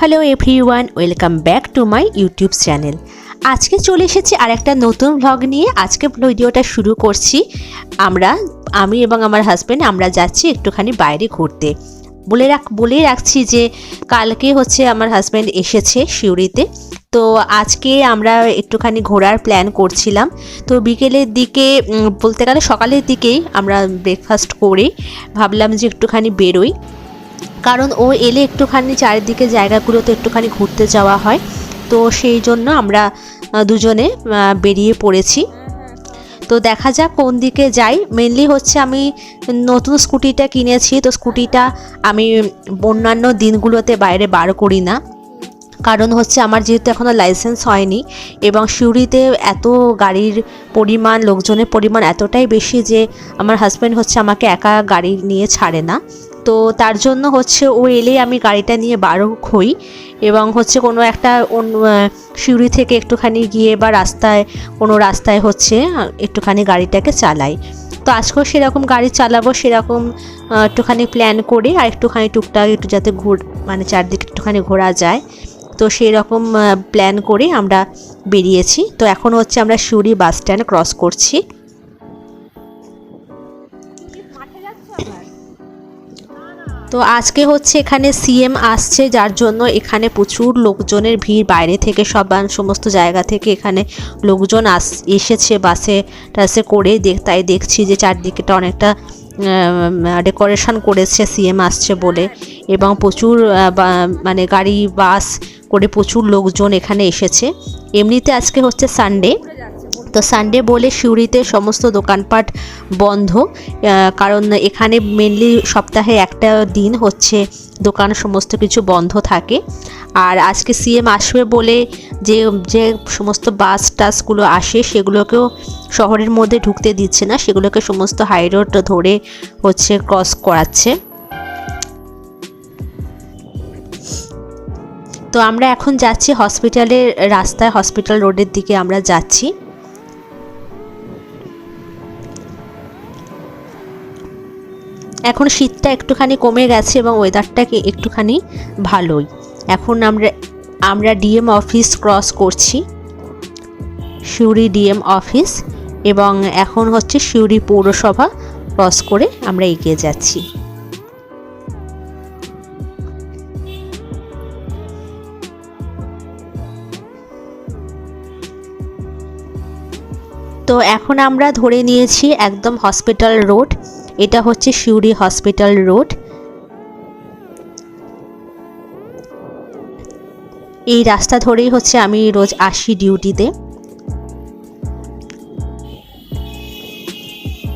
Hello everyone welcome back to my YouTube channel আজকে চলে এসেছি আর একটা নতুন ভ্লগ নিয়ে। আজকে ভিডিওটা শুরু করছি আমরা, আমি এবং আমার হাজব্যান্ড আমরা যাচ্ছি একটুখানি বাইরে ঘুরতে। বলে রাখ, বলেই রাখছি যে কালকে হচ্ছে আমার হাজব্যান্ড এসেছে সিউড়িতে। তো আজকে আমরা একটুখানি ঘোরার প্ল্যান করছিলাম। তো বিকেলের দিকে বলতে গেলে সকালের দিকেই আমরা ব্রেকফাস্ট করে। ভাবলাম যে একটুখানি বেরোই। কারণ ও এলে একটুখানি চারিদিকে জায়গাগুলোতে একটুখানি ঘুরতে যাওয়া হয়। তো সেই জন্য আমরা দুজনে বেরিয়ে পড়েছি। তো দেখা যাক কোন দিকে যাই। মেনলি হচ্ছে আমি নতুন স্কুটিটা কিনেছি। তো স্কুটিটা আমি অন্যান্য দিনগুলোতে বাইরে বার করি না। কারণ হচ্ছে আমার যেহেতু এখনও লাইসেন্স হয়নি এবং সিউড়িতে এত গাড়ির পরিমাণ, লোকজনের পরিমাণ এতটাই বেশি যে আমার হাজব্যান্ড হচ্ছে আমাকে একা গাড়ি নিয়ে ছাড়ে না। তো তার জন্য হচ্ছে ও এলেই আমি গাড়িটা নিয়ে বারো হই এবং হচ্ছে কোনো একটা সিউড়ি থেকে একটুখানি গিয়ে বা রাস্তায়, কোনো রাস্তায় হচ্ছে একটুখানি গাড়িটাকে চালাই। তো আজকেও সেরকম গাড়ি চালাবো, সেরকম একটুখানি প্ল্যান করে আর একটুখানি টুকটাক একটু যাতে ঘুর মানে চারদিকে একটুখানি ঘোরা যায়। তো সেই রকম প্ল্যান করে আমরা বেরিয়েছি। তো এখন হচ্ছে আমরা সিউড়ি বাস স্ট্যান্ড ক্রস করছি। তো আজকে হচ্ছে এখানে সিএম আসছে, যার জন্য এখানে প্রচুর লোকজনের ভিড়। বাইরে থেকে সব সমস্ত জায়গা থেকে এখানে লোকজন আস, এসেছে বাসে, টাসে করে। দেখ, তাই দেখছি যে চারদিকেটা অনেকটা ডেকোরেশন করেছে সিএম আসছে বলে। এবং প্রচুর মানে গাড়ি, বাস করে প্রচুর লোকজন এখানে এসেছে। এমনিতে আজকে হচ্ছে সানডে তো সানডে বলে সিউড়িতে সমস্ত দোকানপাট বন্ধ কারণ এখানে মেনলি সপ্তাহে একটা দিন হচ্ছে দোকান সমস্ত কিছু বন্ধ থাকে। আর আজকে সিএম আসবে বলে যে যে সমস্ত বাস টাসগুলো আসে সেগুলোকেও শহরের মধ্যে ঢুকতে দিচ্ছে না, সেগুলোকে সমস্ত হাই রোড ধরে হচ্ছে ক্রস করাচ্ছে। তো আমরা এখন যাচ্ছি হসপিটালের রাস্তায় হসপিটাল রোডের দিকে আমরা যাচ্ছি। এখন শীতটা একটুখানি কমে গেছে এবং ওয়েদারটা কি একটুখানি ভালোই। এখন আমরা আমরা ডিএম অফিস ক্রস করছি। সিউড়ি ডিএম অফিস এবং এখন হচ্ছে সিউড়ি পৌরসভা ক্রস করে আমরা এগিয়ে যাচ্ছি। তো এখন আমরা ধরে নিয়েছি একদম হসপিটাল রোড এটা হচ্ছে সিউড়ি হসপিটাল রোড। এই রাস্তা ধরেই হচ্ছে আমি রোজ আসি ডিউটিতে।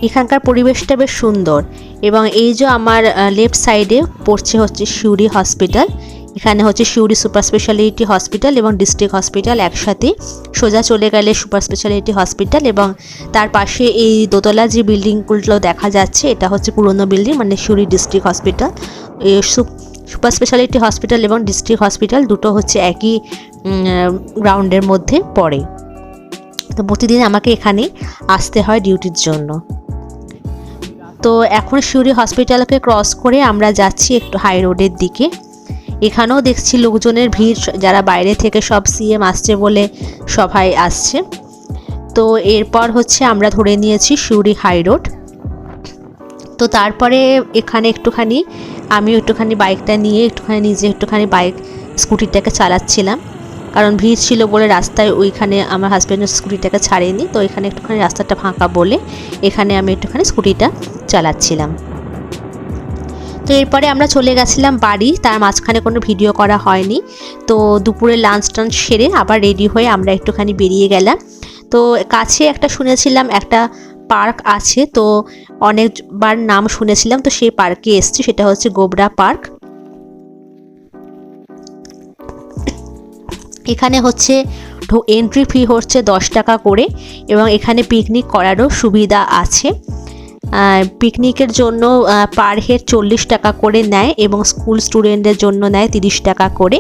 এখানকার পরিবেশটা বেশ সুন্দর এবং এই যে আমার লেফট সাইডে পড়ছে হচ্ছে সিউড়ি হসপিটাল। এখানে হচ্ছে সিউড়ি সুপার স্পেশালিটি হসপিটাল এবং ডিস্ট্রিক্ট হসপিটাল একসাথে সোজা চলে গেলে সুপার স্পেশালিটি হসপিটাল এবং তার পাশে এই দোতলা যে বিল্ডিংগুলো দেখা যাচ্ছে, এটা হচ্ছে পুরনো বিল্ডিং মানে Suri district hospital. Super speciality hospital এবং ডিস্ট্রিক্ট হসপিটাল দুটো হচ্ছে একই গ্রাউন্ডের মধ্যে পড়ে। তো প্রতিদিন আমাকে এখানে আসতে হয় ডিউটির জন্য। তো এখন সিউড়ি হসপিটালকে ক্রস করে আমরা যাচ্ছি একটু হাই রোডের দিকে। এখানেও দেখছি লোকজনের ভিড়, যারা বাইরে থেকে সব সিএম আসছে বলে সবাই আসছে। তো এরপর হচ্ছে আমরা ধরে নিয়েছি সিউড়ি হাই রোড। তো তারপরে এখানে একটুখানি আমি একটুখানি বাইকটা নিয়ে একটুখানি নিজে একটুখানি বাইক, স্কুটিটাকে চালাচ্ছিলাম। কারণ ভিড় ছিল বলে রাস্তায় ওইখানে আমার হাজব্যান্ডের স্কুটিটাকে ছাড়েনি। তো এখানে একটুখানি রাস্তাটা ফাঁকা বলে এখানে আমি একটুখানি স্কুটিটা চালাচ্ছিলাম। তো এরপরে আমরা চলে গেছিলাম বাড়ি, তার মাঝখানে কোনো ভিডিও করা হয়নি। তো দুপুরে লাঞ্চ টাঞ্চ সেরে আবার রেডি হয়ে আমরা একটুখানি বেরিয়ে গেলাম। তো কাছে একটা শুনেছিলাম, একটা পার্ক আছে, তো অনেকবার নাম শুনেছিলাম, তো সেই পার্কে এসছি, সেটা হচ্ছে গোবরা পার্ক এখানে হচ্ছে এন্ট্রি ফি হচ্ছে দশ টাকা করে, এবং এখানে পিকনিক করারও সুবিধা আছে। পিকনিকের জন্য পার হেড চল্লিশ টাকা করে নেয় এবং স্কুল স্টুডেন্টদের জন্য নেয় তিরিশ টাকা করে।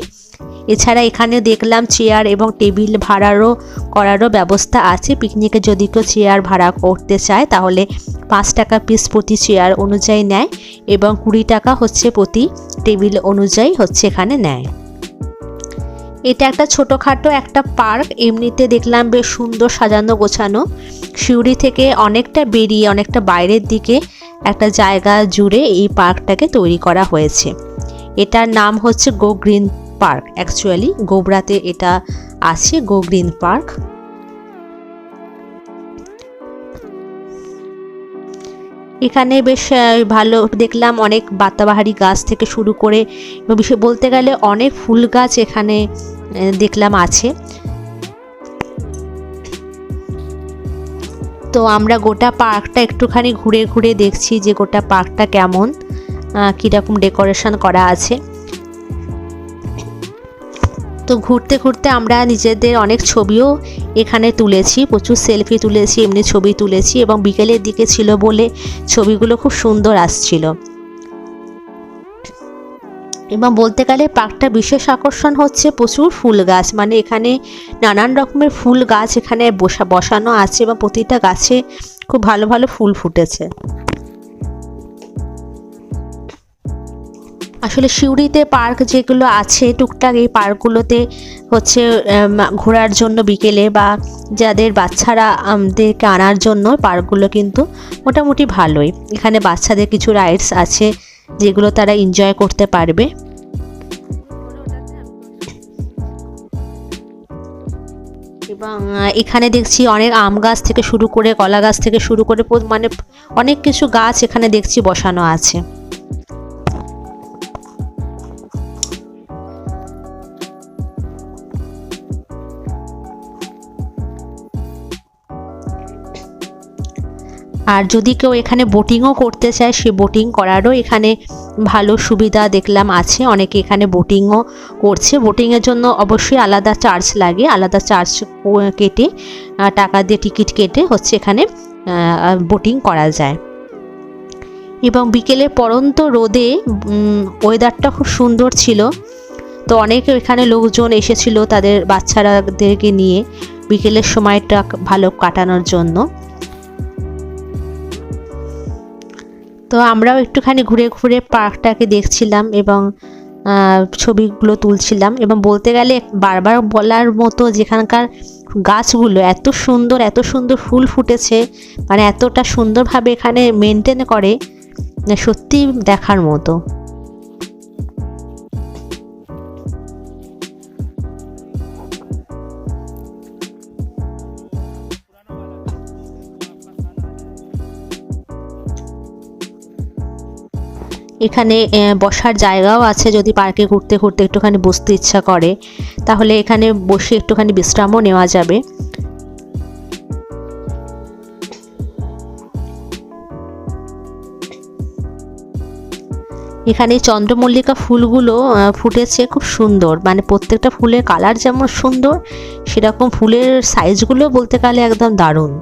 এছাড়া এখানে দেখলাম চেয়ার এবং টেবিল ভাড়ারও করারও ব্যবস্থা আছে। পিকনিকে যদি কেউ চেয়ার ভাড়া করতে চায়, তাহলে পাঁচ টাকা পিস প্রতি চেয়ার অনুযায়ী নেয় এবং কুড়ি টাকা হচ্ছে প্রতি টেবিল অনুযায়ী হচ্ছে এখানে নেয়। এটা একটা ছোটোখাটো একটা পার্ক, এমনিতে দেখলাম বেশ সুন্দর সাজানো গোছানো। সিউড়ি থেকে অনেকটা বেরিয়ে, অনেকটা বাইরের দিকে একটা জায়গা জুড়ে এই পার্কটাকে তৈরি করা হয়েছে। এটার নাম হচ্ছে গো গ্রিন পার্ক অ্যাকচুয়ালি গোবরাতে এটা আছে গো গ্রিন পার্ক এখানে বেশ ভালো দেখলাম অনেক বাতাবাহারি গাছ থেকে শুরু করে বলতে গেলে অনেক ফুল গাছ এখানে দেখলাম আছে। তো আমরা গোটা পার্কটা একটুখানি ঘুরে ঘুরে দেখছি যে গোটা পার্কটা কেমন কীরকম ডেকোরেশন করা আছে। তো ঘুরতে ঘুরতে আমরা নিজেদের অনেক ছবিও এখানে তুলেছি, প্রচুর সেলফি তুলেছি, এমনি ছবি তুলেছি এবং বিকেলের দিকে ছিল বলে ছবিগুলো খুব সুন্দর আসছিল। এবং বলতে গেলে পার্কটা বিশেষ আকর্ষণ হচ্ছে প্রচুর ফুল গাছ মানে এখানে নানান রকমের ফুল গাছ এখানে বসা বসানো আছে এবং প্রতিটা গাছে খুব ভালো ভালো ফুল ফুটেছে। আসলে সিউড়িতে পার্ক যেগুলো আছে, টুকটাক এই পার্কগুলোতে হচ্ছে ঘোরার জন্য বিকেলে বা যাদের বাচ্চারা আমাদেরকে আনার জন্য, পার্কগুলো কিন্তু মোটামুটি ভালোই। এখানে বাচ্চাদের কিছু রাইডস আছে যেগুলো তারা এনজয় করতে পারবে। এবং এখানে দেখছি অনেক আম গাছ থেকে শুরু করে, কলা গাছ থেকে শুরু করে মানে অনেক কিছু গাছ এখানে দেখছি বসানো আছে। আর যদি কেউ এখানে বোটিংও করতে চায়, সে বোটিং করারও এখানে ভালো সুবিধা দেখলাম আছে। অনেকে এখানে বোটিংও করছে। বোটিংয়ের জন্য অবশ্যই আলাদা চার্জ লাগে। আলাদা চার্জ কেটে টাকা দিয়ে টিকিট কেটে হচ্ছে এখানে বোটিং করা যায়। এবং বিকেলে পরন্ত রোদে ওয়েদারটা খুব সুন্দর ছিল। তো অনেক এখানে লোকজন এসেছিল তাদের বাচ্চারাদেরকে নিয়ে বিকেলের সময়টা ভালো কাটানোর জন্য। তো আমরাও একটুখানি ঘুরে ঘুরে পার্কটাকে দেখছিলাম এবং ছবিগুলো তুলছিলাম এবং বলতে গেলে বারবার বলার মতো যেখানকার গাছগুলো এত সুন্দর এত সুন্দর ফুল ফুটেছে মানে এতটা সুন্দরভাবে এখানে মেনটেন করে, সত্যি দেখার মতো। এখানে বসার জায়গাও আছে যদি পার্কে ঘুরতে ঘুরতে একটুখানি বসতে ইচ্ছা করে। তাহলে এখানে বসে একটুখানি বিশ্রামও নেওয়া যাবে। এখানে চন্দ্রমল্লিকা ফুলগুলো ফুটেছে খুব সুন্দর। মানে প্রত্যেকটা ফুলের কালার যেমন সুন্দর, সেরকম ফুলের সাইজগুলো বলতে গেলে একদম দারুণ।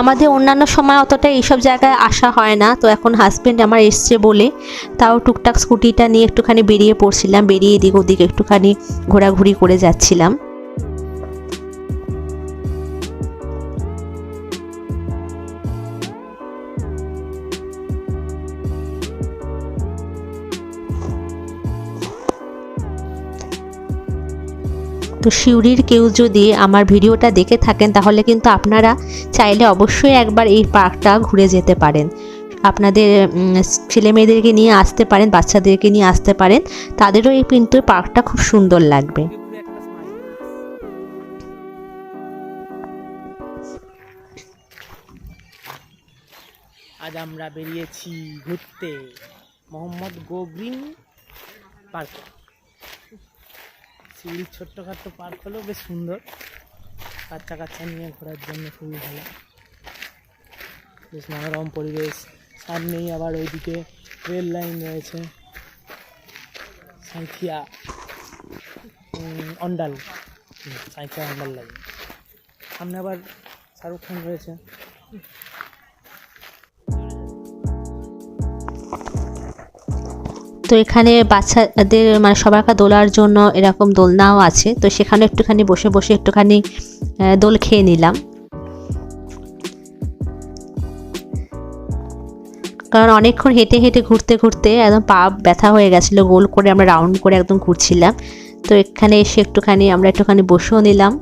আমাদের অন্যান্য সময় অতটা এইসব জায়গায় আসা হয় না। তো এখন হাজব্যান্ড আমার এসছে বলে তাও টুকটাক স্কুটিটা নিয়ে একটুখানি বেরিয়ে পড়ছিলাম, বেরিয়ে এদিক ওদিক একটুখানি ঘোরাঘুরি করে যাচ্ছিলাম। তো সিউড়ির কেউ যদি আমার ভিডিওটা দেখে থাকেন, তাহলে কিন্তু আপনারা চাইলে অবশ্যই একবার এই পার্কটা ঘুরে যেতে পারেন। আপনাদের ছেলে মেয়েদেরকে নিয়ে আসতে পারেন, বাচ্চাদেরকে নিয়ে আসতে পারেন। তাদেরও এই কিন্তু পার্কটা খুব সুন্দর লাগবে। আজ আমরা বেরিয়েছি ঘুরতে মোহাম্মদ গোগ্রিন পার্ক। সিউড়ির ছোট্টখাট্ট পার্ক হলেও বেশ সুন্দর। বাচ্চা কাচ্চা নিয়ে ঘোরার জন্য খুবই ভালো। বেশ মনোরম পরিবেশ। সামনেই আবার ওইদিকে রেল লাইন রয়েছে। সাঁথিয়া অন্ডাল। সাঁথিয়া অন্ডাল লাইন। সামনে আবার শাহরুখ খান রয়েছে। তো এখানে বাচ্চাদের মানে সবাইকে দোলার জন্য এরকম দোলনাও আছে। তো সেখানে একটুখানি বসে বসে একটুখানি দোল খেয়ে নিলাম। কারণ অনেকক্ষণ হেঁটে হেঁটে ঘুরতে ঘুরতে একদম পা ব্যথা হয়ে গেছিল, গোল করে আমরা রাউন্ড করে একদম ঘুরছিলাম। তো এখানে এসে একটুখানি আমরা একটুখানি বসেও নিলাম।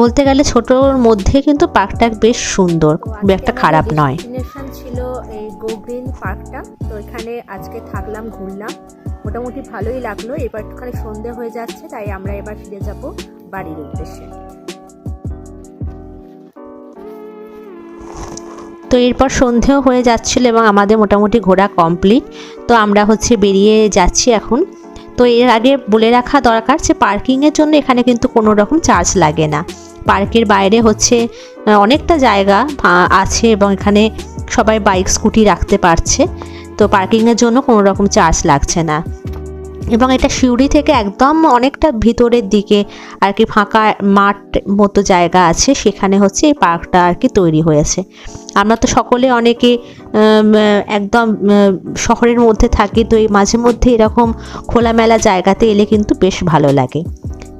বলতে গেলে ছোটোর মধ্যে কিন্তু পার্কটা বেশ সুন্দর খুব একটা খারাপ নয়। ছিল এই গো গ্রিন পার্কটা তো এখানে আজকে থাকলাম ঘুরলাম। মোটামুটি ভালোই লাগল। এবার একটুখানি সন্ধে হয়ে যাচ্ছে তাই আমরা এবার ফিরে যাব বাড়ির উদ্দেশ্যে। তো এরপর সন্ধেও হয়ে যাচ্ছিল এবং আমাদের মোটামুটি ঘোরা কমপ্লিট তো আমরা হচ্ছে বেরিয়ে যাচ্ছি এখন। তো এর আগে বলে রাখা দরকার যে পার্কিংয়ের জন্য এখানে কিন্তু কোনো রকম চার্জ লাগে না। পার্কের বাইরে হচ্ছে অনেকটা জায়গা আছে এবং এখানে সবাই বাইক, স্কুটি রাখতে পারছে। তো পার্কিংয়ের জন্য কোনো রকম চার্জ লাগছে না। এবং এটা সিউড়ি থেকে একদম অনেকটা ভিতরের দিকে আর কি ফাঁকা মাঠ মতো জায়গা আছে, সেখানে হচ্ছে এই পার্কটা আর কি তৈরি হয়েছে। আমরা তো সকলে অনেকে একদম শহরের মধ্যে থাকি, তো এই মাঝে মধ্যে এরকম খোলামেলা জায়গাতে এলে কিন্তু বেশ ভালো লাগে।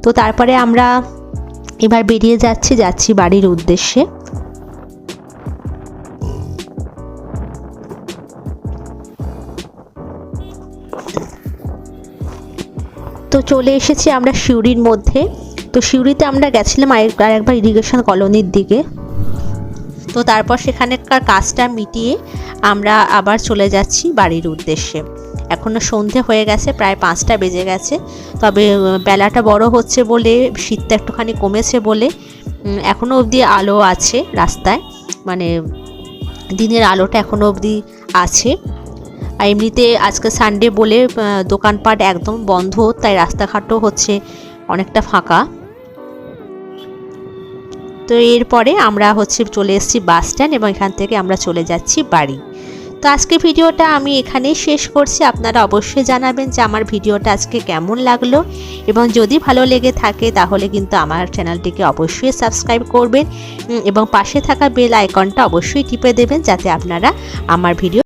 তো তারপরে আমরা এবার বেরিয়ে যাচ্ছি যাচ্ছি বাড়ির উদ্দেশ্যে। তো চলে এসেছি আমরা সিউড়ির মধ্যে। তো সিউড়িতে আমরা গেছিলাম আরেক- আরেকবার ইরিগেশন কলোনির দিকে। তো তারপর সেখানকার কাজটা মিটিয়ে আমরা আবার চলে যাচ্ছি বাড়ির উদ্দেশ্যে। এখনও সন্ধে হয়ে গেছে, প্রায় পাঁচটা বেজে গেছে। তবে বেলাটা বড় হচ্ছে বলে, শীতটা একটুখানি কমেছে বলে এখনও অবধি আলো আছে রাস্তায়। মানে দিনের আলোটা এখনও অবধি আছে। আর এমনিতে আজকে সানডে বলে দোকানপাট একদম বন্ধ, তাই রাস্তাঘাটও হচ্ছে অনেকটা ফাঁকা। তো এরপরে আমরা হচ্ছে চলে এসেছি বাস স্ট্যান্ড এবং এখান থেকে আমরা চলে যাচ্ছি বাড়ি। তো আজকে ভিডিওটা আমি এখানেই শেষ করছি। আপনারা অবশ্যই জানাবেন যে আমার ভিডিওটা আজকে কেমন লাগল এবং যদি ভালো লেগে থাকে তাহলে কিন্তু আমার চ্যানেলটিকে অবশ্যই সাবস্ক্রাইব করবেন এবং পাশে থাকা বেল আইকনটা অবশ্যই টিপে দেবেন যাতে আপনারা আমার ভিডিও